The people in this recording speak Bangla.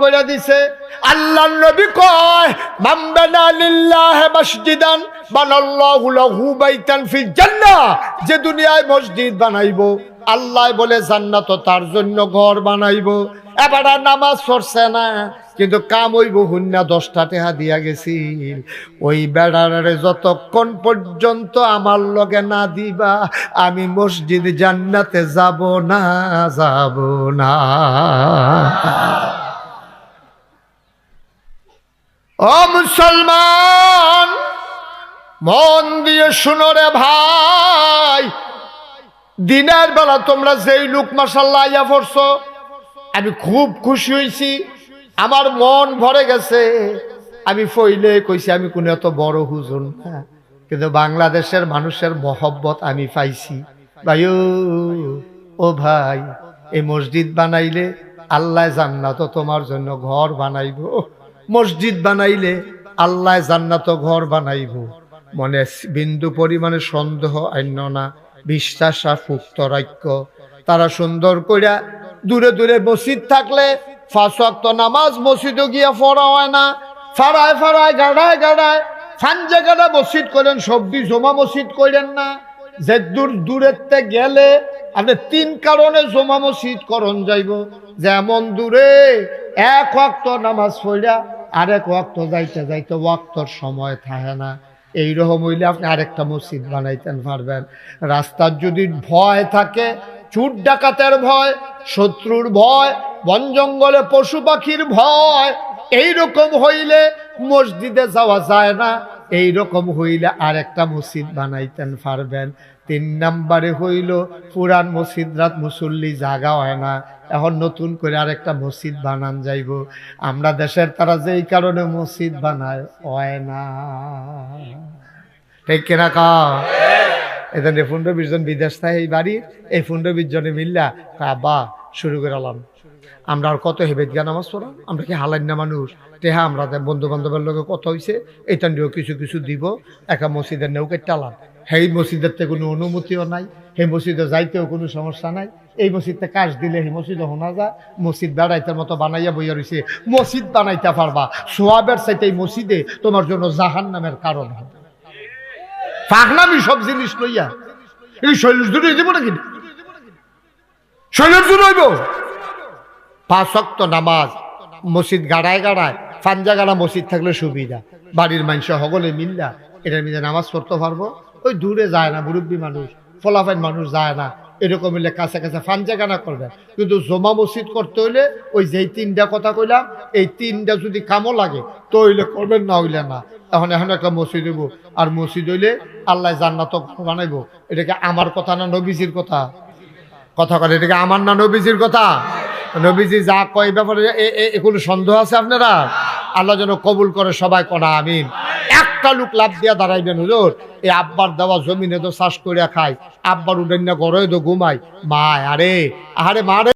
করে দিছে আল্লাহ নবী কয় মামবানা লিল্লাহ মসজিদান, বানাল্লাহু লাহু বাইতান ফিল জান্নাহ যে দুনিয়ায় মসজিদ বানাইবো। আল্লাহ বলে, জান্নাত তার জন্য ঘর বানাইবো। এবারে নামাজ পড়ছে না, কিন্তু কাম ওই বহুন্যা দশটা টেহা দিয়া গেছি ওই বেড়ারে যতক্ষণ পর্যন্ত আমার লগে না দিবা, আমি মসজিদ জান্নাতে যাব না যাব না। ও মুসলমান, মন দিয়ে শুনো রে ভাই। দিনের বেলা তোমরা যেই লোক মাসাল্লাহ ইয়া পড়ছো, আমি খুব খুশি হয়েছি আমার মন ভরে গেছে। আমি ফইলে কইছি, আমি কোনো এত বড় হুজুর না, কিন্তু বাংলাদেশের মানুষের মহব্বত আমি পাইছি। ভাই ও ভাই, এই মসজিদ বানাইলে আল্লাহ জান্নাত তোমার জন্য ঘর বানাইব। মসজিদ বানাইলে আল্লাহ জান্নাত ঘর বানাইব। মনে বিন্দু পরিমাণে সন্দেহ আন্য না, বিশ্বাস আর ফুক্ত রাক্য তারা সুন্দর কইরা দূরে দূরে মসজিদ থাকলে ফাঁস ওয়াক্ত নামাজ মসজিদও গিয়া পড়া হয় না। ফাড়ায় ফাড়ায়, গাড়ায় গাড়ায় ফান জায়গাটা মসজিদ করেন, সবজি জমা মসজিদ করেন না। যে দূর দূরেতে গেলে আপনি তিন কারণে জমা মসজিদ করণ যাইব। যেমন দূরে এক ওয়াক্ত নামাজ পড়া আরেক ওয়াক্ত যাইতে যাইতে ওয়াক্তর সময় থাকে না। এইরকম হইলে আপনি আরেকটা মসজিদ বানাইতেন, পারবেন। রাস্তার যদি ভয় থাকে চুট ডাকাতের ভয়, শত্রুর ভয়, বন জঙ্গলে পশু পাখির ভয় এইরকম হইলে মসজিদে যাওয়া যায় না। এইরকম হইলে আরেকটা মসজিদ বানাইতেন, পারবেন। তিন নাম্বারে হইল পুরান মসজিদ, রাত মুসল্লি জাগা হয় না। এখন নতুন করে আরেকটা মসজিদ বানান যাইব। আমরা দেশের তারা যেই কারণে মসজিদ বানায়, হয় না। ঠিক কিনা কা? এখানে পনেরো বিদেশ থাকে এই বাড়ির এই পনেরো বিশ জনে মিল্লা বা শুরু করে আলাম। আমরা আর কত হেবেদ জ্ঞান নামাজ পড়া? আমরা কি হালাইন না মানুষ? টেহা আমরা বন্ধু বান্ধবের লগে কত হয়েছে এটা নিয়েও কিছু কিছু দিব, একা মসজিদের নেউকে টালাম সেই মসজিদের থেকে কোনো অনুমতিও নাই সেই মসজিদে যাইতেও কোনো সমস্যা নাই। এই মসজিদে কাজ দিলে সেই মসজিদে শোনা যায়, মসজিদ বেড়াইতে মতো বানাইয়া বইয়া রয়েছে মসজিদ বানাইতে পারবা। সোয়াবের চাইতে এই মসজিদে তোমার জন্য জাহান নামের কারণ হবে। পাগলামি সব জিনিস লইয়া। এই শৈলের জন্য দিব নাকি? শৈলের জন্য হইব? পাঁচ অক্ত নামাজ, মসজিদ গাড়ায় গাড়ায় ফাঞ্জা গাড়া মসজিদ থাকলে সুবিধা। বাড়ির মানুষ সকলে মিল্লা এটার মধ্যে নামাজ পড়তে পারব। ওই দূরে যায় না, মুরব্বী মানুষ, ফলাফাইন মানুষ যায় না। এরকম হইলে কাছে কাছে ফাঞ্জা গানা করবে। কিন্তু জমা মসজিদ করতে হইলে ওই যেই তিনটা কথা কইলাম, এই তিনটা যদি কামও লাগে, তো হইলে করবেন, না হইলে না। এখন এখন একটা মসজিদ হইব, আর মসজিদ হইলে আল্লাহ জান্নাত বানাইব। এটাকে আমার কথা না নবীজির কথা? কথা করে এটাকে আমার না নবীজির কথা? নবীজি যা কয় ব্যাপারে এ- এ- এ কোনো সন্দেহ আছে আপনারা? আল্লাহ যেন কবুল করে সবাই করা আমিন। একটা লোক লাভ দিয়া দাঁড়াইবেন হুজুর। এই আব্বার দেওয়া জমিনে তো চাষ করিয়া খায়। আব্বার উঠেন না গড়ে তো ঘুমায়। মা আরে আরে মা রে।